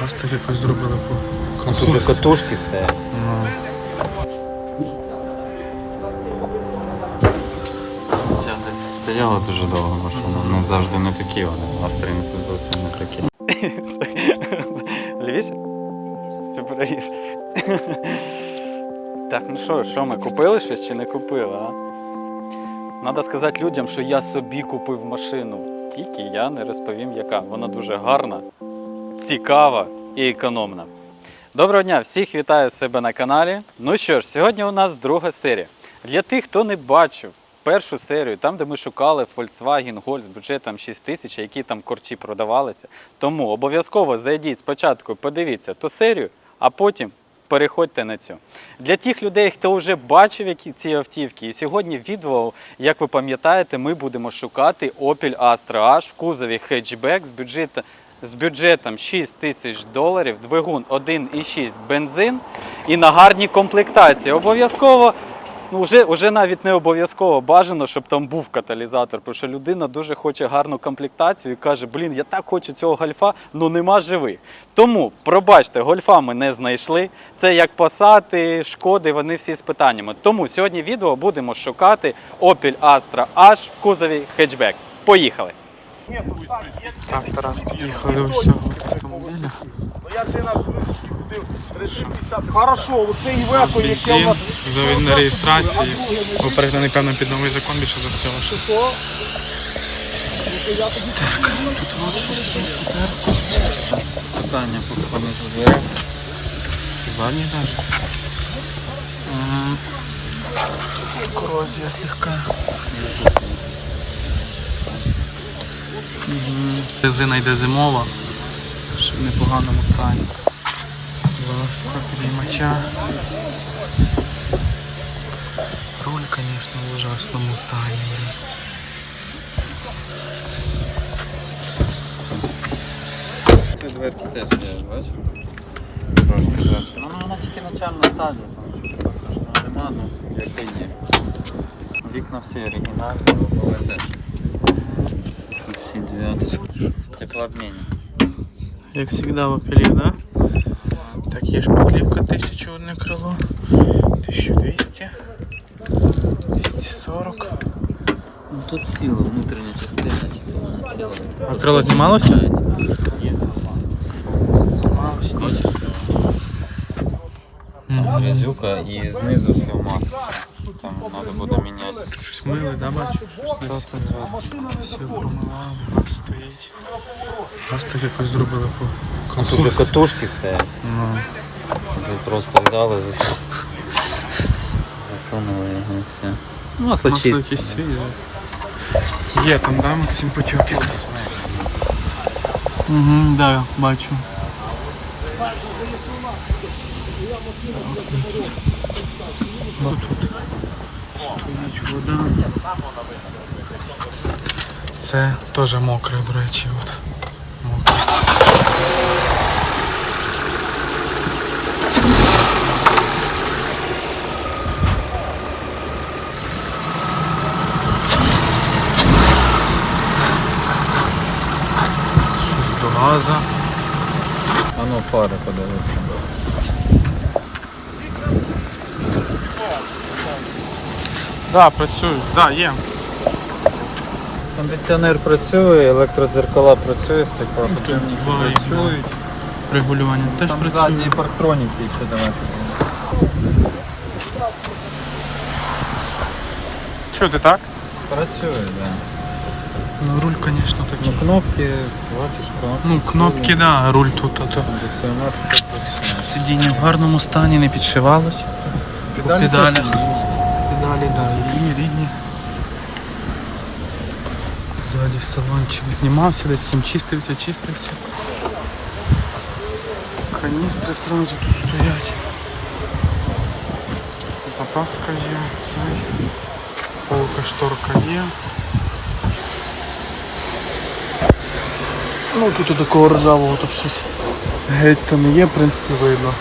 Нас так якось зробили по Ну, тут же катушки стоять. Ну, Ця десь стояла дуже довго машина. Не завжди не такі вони. Настрої це зовсім не такі. Лівіше? Чи правіше? Так, ну що, що ми купили щось чи не купили, а? Надо сказати людям, що я собі купив машину. Тільки я не розповім, яка. Вона дуже гарна, цікава і економна. Доброго дня, всіх вітаю себе на каналі. Ну що ж, сьогодні у нас друга серія. Для тих, хто не бачив першу серію, там, де ми шукали Volkswagen Golf з бюджетом 6 тисяч, які там корчі продавалися. Тому обов'язково зайдіть спочатку, подивіться ту серію, а потім переходьте на цю. Для тих людей, хто вже бачив які ці автівки, і сьогодні в відео, як ви пам'ятаєте, ми будемо шукати Opel Astra H в кузові хетчбек з бюджетом з бюджетом 6 тисяч доларів, двигун 1,6 бензин і на гарній комплектації. Обов'язково, ну вже, вже навіть не обов'язково бажано, щоб там був каталізатор, тому що людина дуже хоче гарну комплектацію і каже, блін, я так хочу цього гольфа, ну нема живих. Тому, пробачте, гольфа ми не знайшли. Це як пасати, шкоди, вони всі з питаннями. Тому сьогодні відео будемо шукати Opel Astra H в кузові хетчбек. Поїхали! Так, Тарас, під'їхали до всього от автомобіля. Ну я цей наш принцип ходив 350. Хорошо, оце і веко, яке у Бензин, нас. завід на реєстрації. Був переданий, певно, під новий закон більше за всього. що-? Так, тут от щось є. Питання по дверях. Задній даже. М, Корозія слегка. Мгм. Резина йде зимова, ще в непоганому стані. Ласка підіймача. Руль, звісно, в ужасному стані. Ці дверки теж є, бачиш? Трошки краще. Ну, вона тільки начальна стадія, там нічого такого страшного нема, ну, як і є. Вікна всі оригінальні, лобове теж. Тут всі дев'яточки. Теплообмінець. Як завжди в апелів, да? Так, є шпаклівка 1001 крило, 1200, 240. Ну тут ціла внутрішня частина, типу вона ціла. А крило знімалося? Є. Знімалося. Бачиш? Там грязюка і знизу все в маслі. Треба буде міняти. Тут щось мили, да, бачу? Щось це у нас стоїть. Нас так якось зробили по Тут же катушки стоять. Ну, Ви просто взяли, засу- засунули його все. Ну, масло масло чисте. якесь свіже. Є там, да, Максим Потьопік? Угу, да, бачу. Тут вода. Це теж мокре, до речі, от. Мокре. Щось до газа. А ну фари подивися. Да, працюють, да, є. Кондиціонер працює, електродзеркала працює, стеклоподйомники Два працюють. Регулювання теж Там працює. задні парктроніки ще давайте. Що ти так? Працює, так. Да. Ну, руль, звісно, Ну, кнопки, бачиш, кнопки. Ну, кнопки, да, руль тут, а то Кондиціонер все працює. сидіння в гарному стані, не підшивалось. Педалі Педалі. теж Педалі, да, рідні, рідні. Ззаді салончик знімався, десь їм чистився, чистився. Каністри сразу тут стоять. Запаска є, цей. Полка шторка є. Ну тут і такого ржавого тут щось геть то не є, в принципі, видно.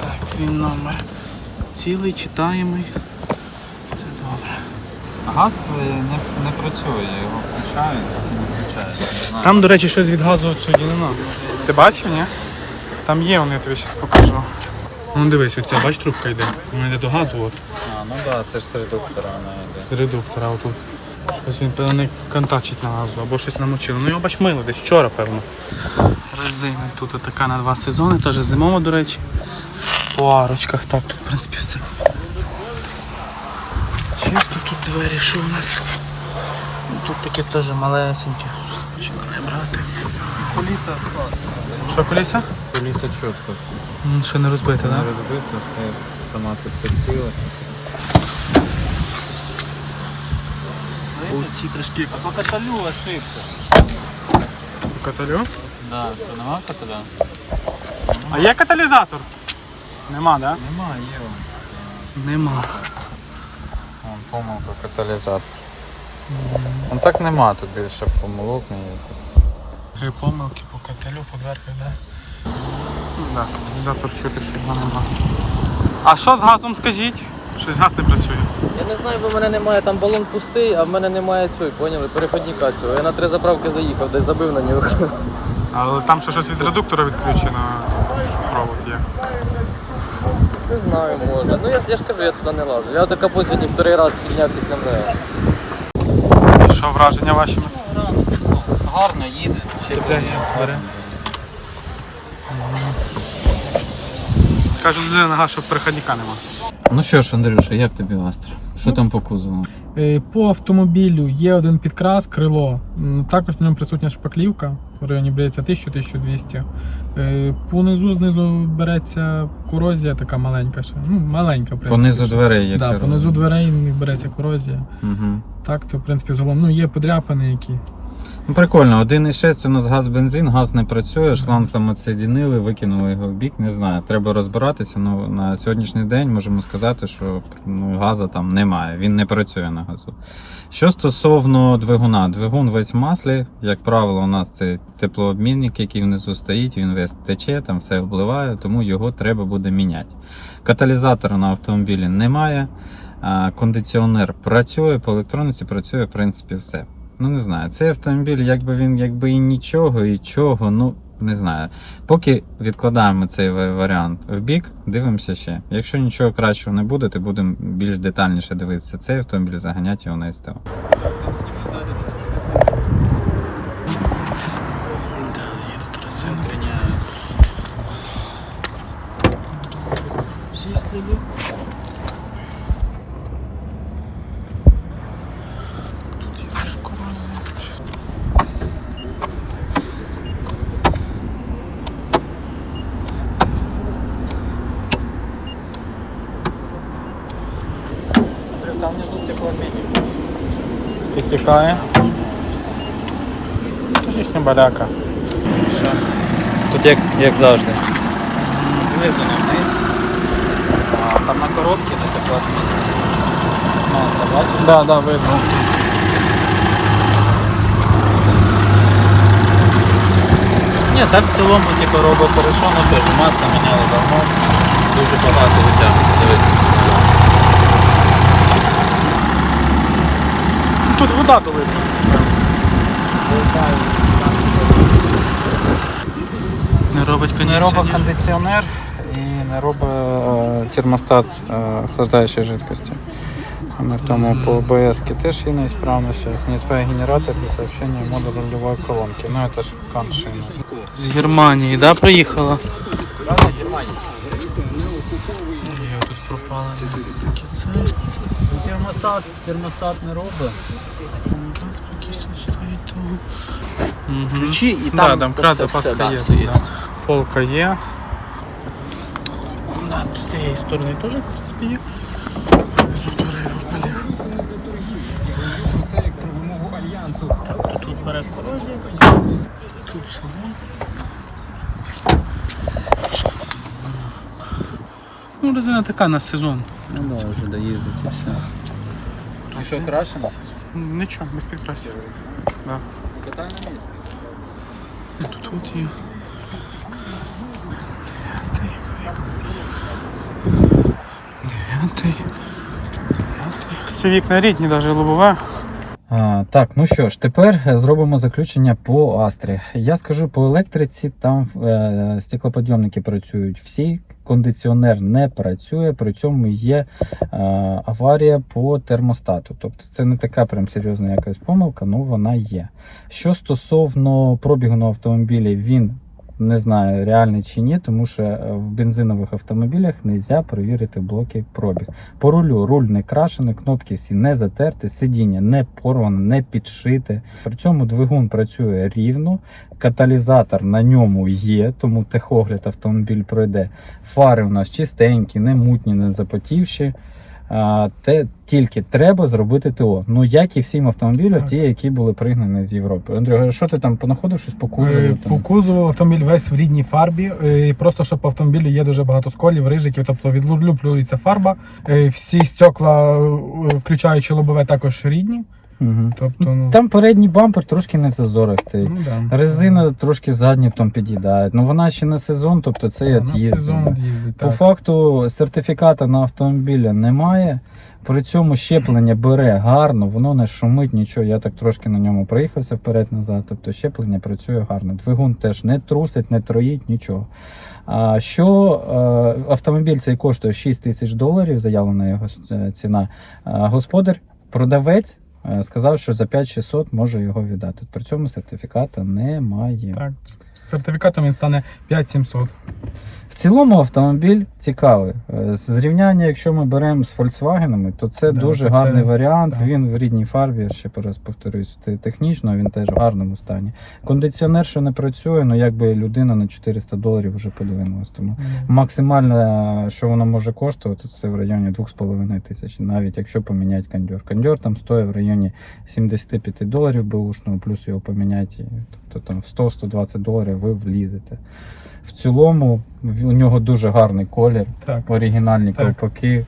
Так, він номер цілий, читаємий. Все добре. Газ е, не, не працює, його включають, не знаю. Там, до речі, щось від газу сьогодні нема. Ти бачив, ні? Там є, вони я тобі зараз покажу. Ну дивись, оця, бач, трубка йде. Вона йде до газу, от. А, ну так, да, це ж з редуктора вона йде. З редуктора отут. Щось він, певно, не контачить на газу або щось намочило. Ну його бач мило десь вчора, певно. Резина тут така на два сезони, теж зимова, до речі. По арочках. Так, тут, в принципі, все. Чисто тут двері, що у нас? Ну, Тут таке теж малесеньке. Починає брати. Коліса Що, коліса? Коліса чітко. Ще не розбите, Не так? розбито, все сама тут все ціле. Ці трішки. По каталю ошибка. Каталю? Да, що нема каталя? А є каталізатор? Нема, так? Да? Нема, є. Нема. Вон помилка каталізатор. Ну так нема тут більше помилок ніяких. Три помилки по каталю, по дверках, да? Так, каталізатор чути, що його нема. А що з газом скажіть? Щось газ не працює. Я не знаю, бо в мене немає там балон пустий, а в мене немає цього, поняли, переходника цього. Я на три заправки заїхав, десь забив на нього. Але там ще щось від редуктора відключено. Провод є. Не знаю, може. Ну я, я ж кажу, я туди не лажу. Я така потім сьогодні вторий раз підняв після мною. Що враження ваші на це? Гарно їде. Сцепляння бере. Каже людина нога, що переходника нема. Ну що ж, Андрюша, як тобі Астра? Що там по кузову? Е, По автомобілю є один підкрас, крило. Також на ньому присутня шпаклівка в районі береться 1000-1200. Е, Понизу знизу береться корозія така маленька ще. Ну, маленька, в принципі. Понизу дверей, є. Да, понизу дверей береться корозія. Угу. Так, то в принципі загалом ну, є подряпини, які. Ну, прикольно, 1,6 у нас газ-бензин, газ не працює, шланг там оцедінили, викинули його в бік, не знаю. Треба розбиратися. Ну, на сьогоднішній день можемо сказати, що ну, газу там немає, він не працює на газу. Що стосовно двигуна, двигун весь в маслі, як правило, у нас це теплообмінник, який внизу стоїть, він весь тече, там все впливає, тому його треба буде міняти. Каталізатора на автомобілі немає. Кондиціонер працює, по електроніці працює, в принципі, все. Ну, не знаю, цей автомобіль, якби він якби і нічого, і чого, ну не знаю. Поки відкладаємо цей варіант в бік, дивимося ще. Якщо нічого кращого не буде, то будемо більш детальніше дивитися цей автомобіль, заганяти його на СТО. Да, є тут резина. Всі сліди. Тут є теж корозія. Щось Там внизу теплообмінник. Підтікає. Це ж не баляка. Тут як, як завжди. Знизу не вниз. А там на коробці на теплообмінник. Масло, бачиш? Да, да, видно. Ні, так в цілому типу робопорошоно теж масло міняли давно. Дуже багато витягнути. Дивись. Тут вода долита. Не робить Не кондиціонер. робить кондиціонер і не робить е, термостат е, охлаждаючої жидкості. Тому по ОБС теж є неисправність. Зараз не исправить генератор для сообщения модуля рулевой колонки. Ну это ж каншина. З Германії, да, приїхала? Я тут пропала. Такі це. Термостат, термостат не робить. Того. Ключі і Да, там там крат запаска да, є. все є. да. Полка є. Да, з цієї сторони теж, в принципі, є. Тут бере полів. Так, тут бере корозія. Тут салон. Ну, резина така на сезон. Ну да, вже доїздить і все. А що крашено? Нічого, без підкрасів. Да. Катай на місці. Ну, Тут от є. Дев'ятий. Всі вікна рідні, навіть лобове. А, так, ну що ж, тепер е, зробимо заключення по Астрі. Я скажу по електриці, там е, стеклоподйомники працюють всі, кондиціонер не працює, при цьому є е, аварія по термостату. Тобто це не така прям серйозна якась помилка, але вона є. Що стосовно пробігу на автомобілі, він не знаю, реальний чи ні, тому що е, в бензинових автомобілях не можна перевірити блоки пробіг. По рулю руль не крашений, кнопки всі не затерті, сидіння не порване, не підшите. При цьому двигун працює рівно, каталізатор на ньому є, тому техогляд автомобіль пройде. Фари у нас чистенькі, не мутні, не запотівші. Те, тільки треба зробити ТО. Ну, як і всім автомобілям, Так. ті, які були пригнані з Європи. Андрій, що ти там понаходив щось по кузову? Е. По кузову автомобіль весь в рідній фарбі. е, і Просто щоб по автомобілю є дуже багато сколів, рижиків, тобто відлюблюється фарба. Е, Всі стекла, включаючи лобове, також рідні. Угу. Тобто, ну, Там передній бампер трошки не в зазорах стоїть. ну да. Резина трошки задні там під'їдає. Ну вона ще не сезон, тобто це на від'їзд. сезон їздить. По так. факту сертифіката на автомобіля немає. При цьому щеплення бере гарно, воно не шумить нічого. Я так трошки на ньому проїхався вперед-назад. Тобто щеплення працює гарно. Двигун теж не трусить, не троїть, нічого. А що е, автомобіль цей коштує 6 тисяч доларів, заявлена його е, ціна. А господар, продавець е, сказав, що за 5600 може його віддати. При цьому сертифіката немає. Так, з сертифікатом він стане 5700. В цілому автомобіль цікавий. Е, Зрівняння, якщо ми беремо з Volkswagen, то це Да, дуже то це- гарний варіант. так. Він в рідній фарбі, ще раз повторюсь, технічно він теж в гарному стані. Кондиціонер, що не працює, ну якби людина на 400 доларів вже подивилась. Тому максимально, що воно може коштувати, це в районі 2,5 тисяч, навіть якщо поміняти кондьор. Кондьор там стоїть в районі 75 доларів беушного, плюс його поміняти, тобто там в 100-120 доларів ви влізете. В цілому у нього дуже гарний колір, Так. оригінальні Так. ковпаки.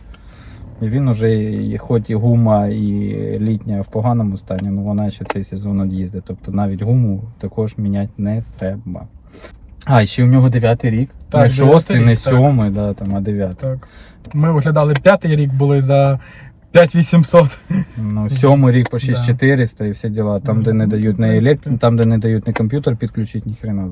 І він уже, і- хоч і гума, і літня в поганому стані, ну вона ще цей сезон від'їздить. Тобто навіть гуму також міняти не треба. А, і ще у нього дев'ятий рік. Так, не шостий, не рік, так. сьомий, да, там, а дев'ятий. Так. Ми виглядали п'ятий рік, були за 5800. Ну, сьомий рік по Да. 6400 і всі діла. Там, де не дають не принципі. там, де не дають не комп'ютер підключити, ні хрена.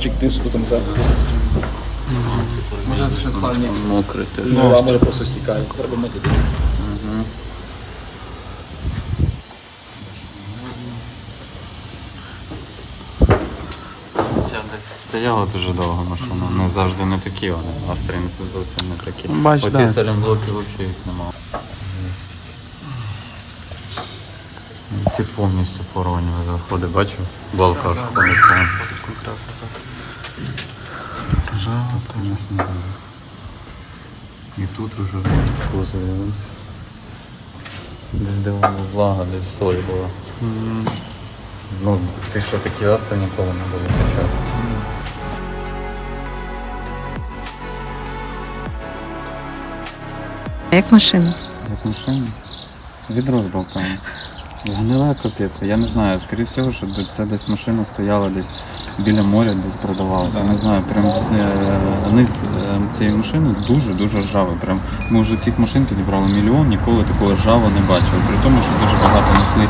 Датчик тиску там так. Може ще сальник. Мокрий теж. Ну, а може просто стікає. Треба мити. Стояла дуже довго машина. Не завжди не такі вони. Австрії це зовсім не такі. Бач, Оці да. старі блоки взагалі їх немає. Ці повністю порвані заходи, бачив? Балка сходить. Жало, звісно. І тут уже кузові. Десь де влага, десь соль була. Ну, ти що такі асти ніколи не були качати? Як машина? Як машина? Відро з болтами. Гнила капець. Я не знаю, скоріше всього, що це десь машина стояла десь біля моря, десь продавалася. Я не знаю, прям е, низ е, цієї машини дуже-дуже ржавий. Прям ми вже цих машин підібрали мільйон, ніколи такого ржавого не бачили. При тому, що дуже багато несли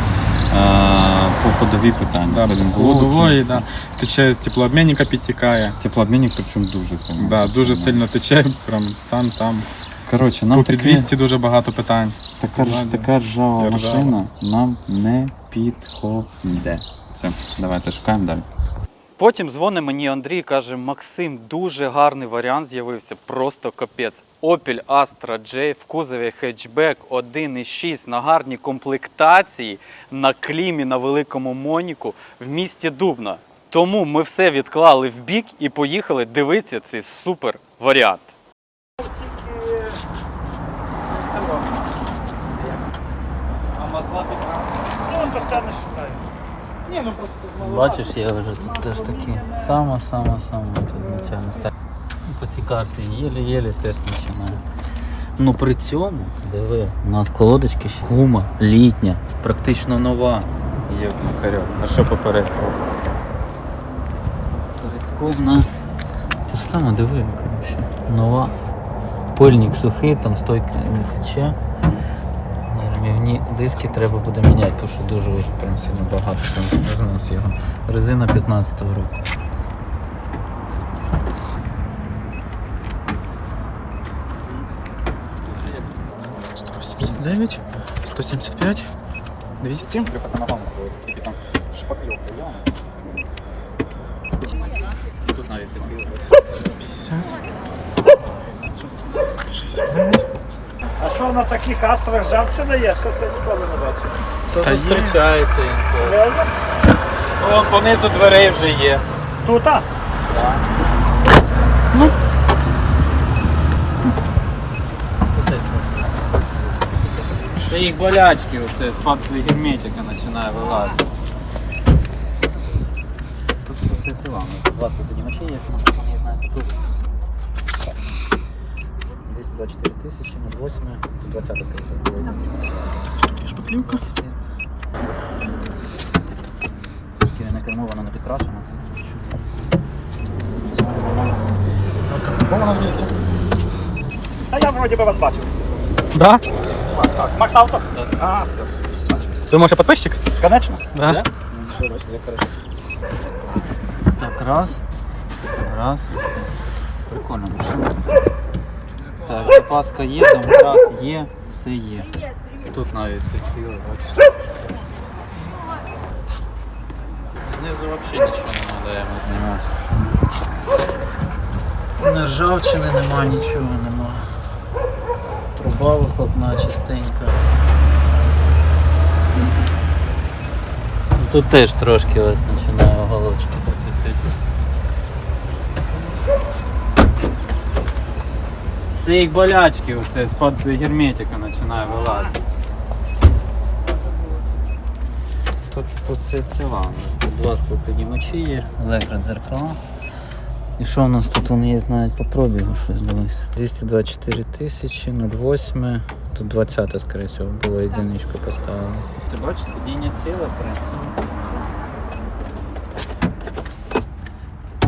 по ходові питання. Да, Водової, да. Тече з теплообмінника підтікає. Теплообмінник, причому дуже сильно. Да, дуже сильно тече, прям там, там. Коротше, нам Тут таке, 200 дуже багато питань. така, ж- така ржава Така ржава. машина нам не підходить. Все, давайте шукаємо далі. Потім дзвонить мені Андрій і каже: Максим, дуже гарний варіант з'явився, просто капець. Opel Astra J в кузові хетчбек 1.6 на гарній комплектації на клімі на великому моніку в місті Дубна. Тому ми все відклали в бік і поїхали дивитися цей супер варіант. То не. Ні, ну просто Бачиш, я вже тут теж такі. Сама, сама, сама тут начально став. По цій карті єлі-єлі теж починає. Ну при цьому, диви, у нас колодочки ще гума літня, практично нова. Є от Макарьов. А що попередку? Передку в нас те ж саме диви, коротше. Нова. Пильник сухий, там стойка не тече. Мені диски треба буде міняти, тому що дуже прям сильно багато там знос його. Резина 15-го року. — 189, 175, 200. Тут навіть це ціле. 150, 169. А що на таких астрах жабчина є? Щось я ніколи не бачив. Та зустрічається інколи. Реально? Вон понизу дверей вже є. Тут, а? Це їх болячки, оце герметика починає вилазити. Тут все ціла. У вас тут піднімачі є, не знаєте, тут. 224 тисячі на 8, тут 20 скоріше було. Тут є шпаклівка. Шкіряне кермо, воно не підкрашено. Фарбована 200. Та я вроді би вас бачив. Да? Макс, Авто? А, Ти може підписчик? конечно. Да. Ну, все, бачите, як хорошо. Так, раз. Раз. Прикольно машина. Так, запаска є, домкрат є, все є. Тут навіть все ціле, бачите. Знизу взагалі нічого не я знімався. Нержавчини нема, нічого нема. Труба вихлопна чистенька. Тут теж трошки ось починає Це їх болячки, оце з-під герметика починає вилазити. Тут, тут все ціла. У нас тут два склопіднімачі є, електродзеркала. І що у нас тут вони є, знають по пробігу щось дивись. 224 тисячі, 0,8. Тут 20 скоріше всього, було єдиничку поставили. Ти бачиш, сидіння ціле, працює.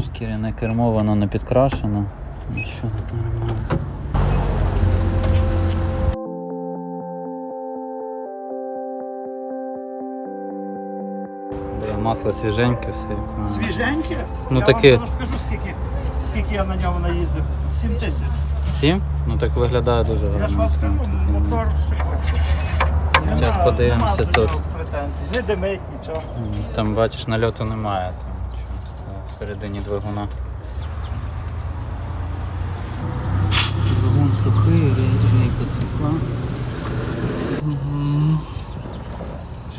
Шкіряне кермо, воно не підкрашено. Нічого тут нормально. Бля, Масло свіженьке все. Свіженьке? Ну, я таке. вам зараз скажу, скільки, скільки я на ньому наїздив. 7 тисяч. Сім? Ну так виглядає дуже гарно. Я ж вам скажу, мотор шикарний. Зараз подивимося тут. Не димить нічого. Там бачиш, нальоту немає, там нічого такого всередині двигуна. Двигун сухий, рейка суха.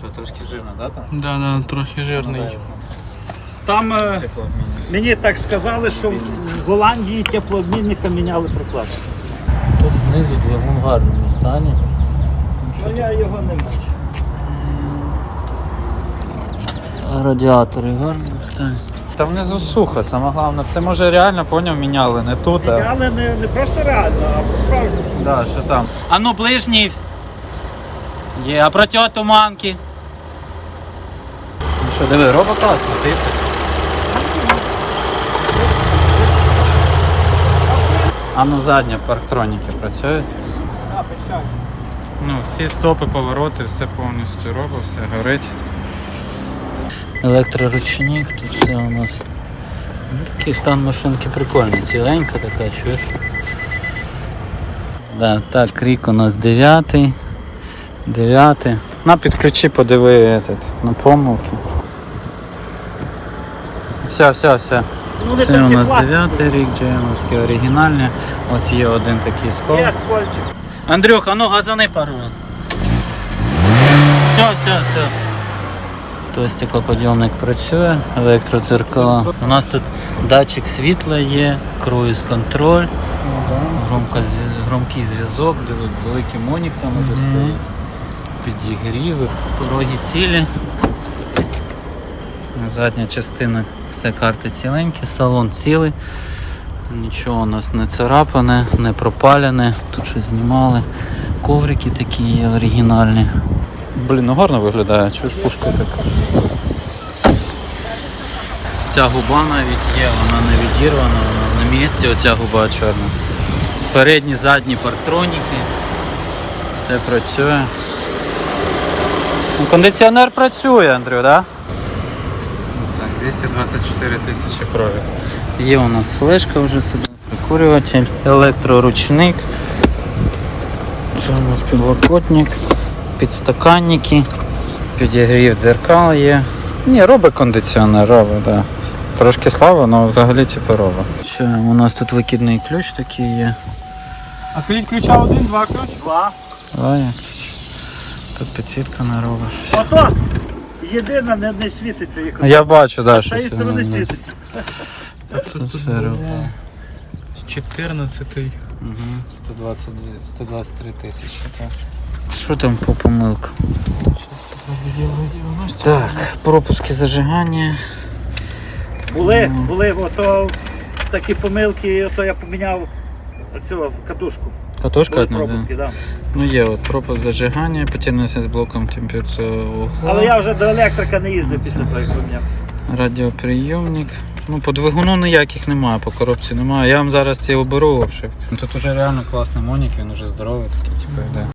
Що, трошки жирно, да, там? Да, да, трохи жирний. Там е, мені так сказали, що в Голландії теплообмінника міняли приклад. Тут знизу двигун в гарному стані. Ну я його не бачу. Радіатори в гарному стані. Та внизу сухо, саме головне, це може реально поняв, міняли, не тут, а Міняли не, не просто реально, а по-справжньому. да, що там. А ну ближній. Є, а проти туманки. Що, диви, робо класно, ти. А ну задня парктроніки працюють. Ну, всі стопи, повороти, все повністю робить, все горить. Електроручник, тут все у нас. Ну, такий стан машинки прикольний, ціленька така, чуєш? Да, так, рік у нас 9. 9. На підключи, подиви этот, на помилки. Все, все, все. Ну, Це у нас 9 рік, джемовський оригінальний. Ось є один такий скол. Є скольчик. Андрюха, ну газани пару. Все, все, все. То стеклоподйомник працює, електродзеркала. У нас тут датчик світла є, круїз контроль, громкий зв'язок, де великий монік там уже стоїть. Підігріви, пороги цілі. Задня частина все карти ціленькі, салон цілий. Нічого у нас не царапане, не пропалене. Тут щось знімали. Коврики такі є оригінальні. Блін, ну гарно виглядає, чуєш пушка така. Ця губа навіть є, вона не відірвана, вона на місці, оця губа чорна. Передні, задні партроніки. Все працює. Ну, кондиціонер працює, Андрю, так? Так, 224 тисячі крові. Є у нас флешка вже сюди, прикурюватель, електроручник. Це у нас підлокотник, підстаканники, підігрів дзеркал є. Ні, робить кондиціонер, робить, так. Да. Трошки слабо, але взагалі типу робить. Ще у нас тут викидний ключ такий є. А скажіть, ключа один, два ключ? Два. Давай. Тут підсвітка не щось. Ото єдина не, не світиться, як Ну, Я бачу, да, з тієї сторони ну, світиться. Тут все робить. 14-й. Угу. 122, 123 тисячі, так. Що там по помилкам? Так, пропуски зажигання. Були, були, ото такі помилки, ото я поміняв оцю катушку. Катушка Були одна, пропуски, да. Ну є от пропуск зажигання, потягнувся з блоком температури Але я вже до електрика не їздив після того, як поміняв. Радіоприйомник. Ну, по двигуну ніяких немає, по коробці немає. Я вам зараз ці оберу вообще. Ну, Тут уже реально класний монік, він уже здоровий такий, типу, йде.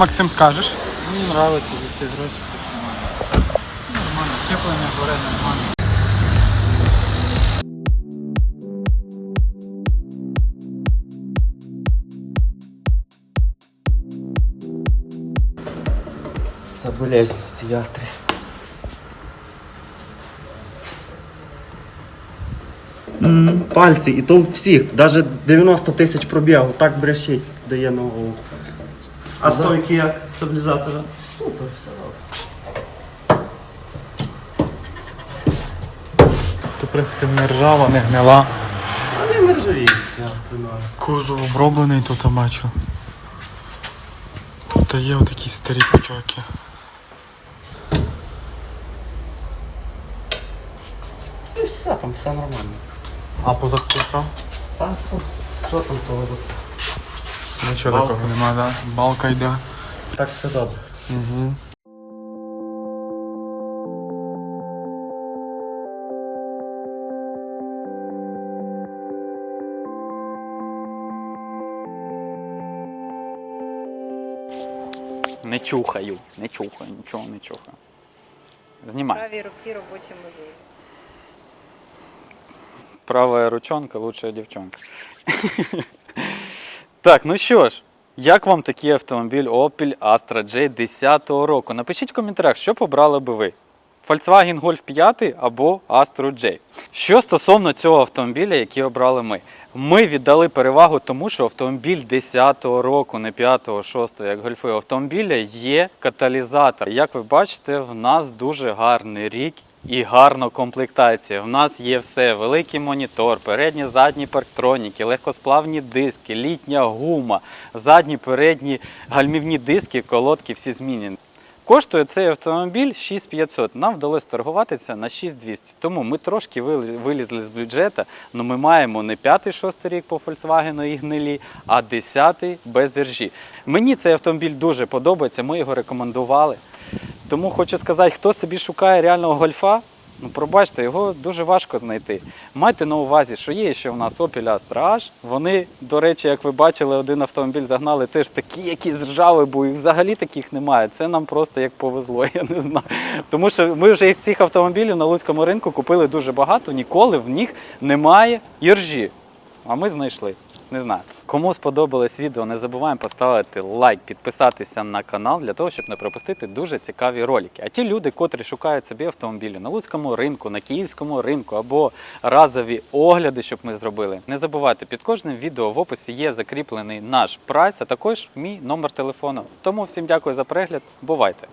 Максим, скажеш? Мені подобається за ці гроші. Нормально, теплення горе нормально. Заболезнь в цій ястрі. Пальці, і то в всіх, навіть 90 тисяч пробігу, так брещить, дає на голову. А стойки як стабілізатора? Супер, все робить. То, в принципі, не ржава, не гнила. А не нержавіють ці ястри ну. Кузов оброблений тут я бачу. Тут є отакі старі потьоки. Це все, там все нормально. А позавчора? що? Так, то, що там того? Нічого Балка. такого немає, да? Балка йде. Так все добре. Угу. Не чухаю, не чухаю, нічого не чухаю. Знімай. правій руки робочі мозолі. Правая ручонка лучшая дівчонка. Так, ну що ж, як вам такий автомобіль Opel Astra J 10 року? Напишіть в коментарях, що побрали би ви. Volkswagen Golf 5 або Astra J. Що стосовно цього автомобіля, який обрали ми, ми віддали перевагу тому, що автомобіль 10-го року, не 5-го, 6-го, як гольфи, автомобіля є каталізатор. Як ви бачите, в нас дуже гарний рік і гарна комплектація. В нас є все: великий монітор, передні, задні парктроніки, легкосплавні диски, літня гума, задні, передні гальмівні диски, колодки всі змінені. Коштує цей автомобіль 6500. Нам вдалося торгуватися на 6200. Тому ми трошки вилізли з бюджету, але ми маємо не 5-6 рік по Volkswagen і гнилі, а 10 без іржі. Мені цей автомобіль дуже подобається, ми його рекомендували. Тому хочу сказати, хто собі шукає реального гольфа, ну пробачте, його дуже важко знайти. Майте на увазі, що є ще у нас Opel Astra H. Вони, до речі, як ви бачили, один автомобіль загнали теж такі, які з ржави, бо їх взагалі таких немає. Це нам просто як повезло, я не знаю. Тому що ми вже цих автомобілів на Луцькому ринку купили дуже багато, ніколи в них немає іржі. А ми знайшли. Не знаю. Кому сподобалось відео, не забуваємо поставити лайк, підписатися на канал для того, щоб не пропустити дуже цікаві ролики. А ті люди, котрі шукають собі автомобілі на Луцькому ринку, на київському ринку або разові огляди, щоб ми зробили. Не забувайте, під кожним відео в описі є закріплений наш прайс, а також мій номер телефону. Тому всім дякую за перегляд. Бувайте!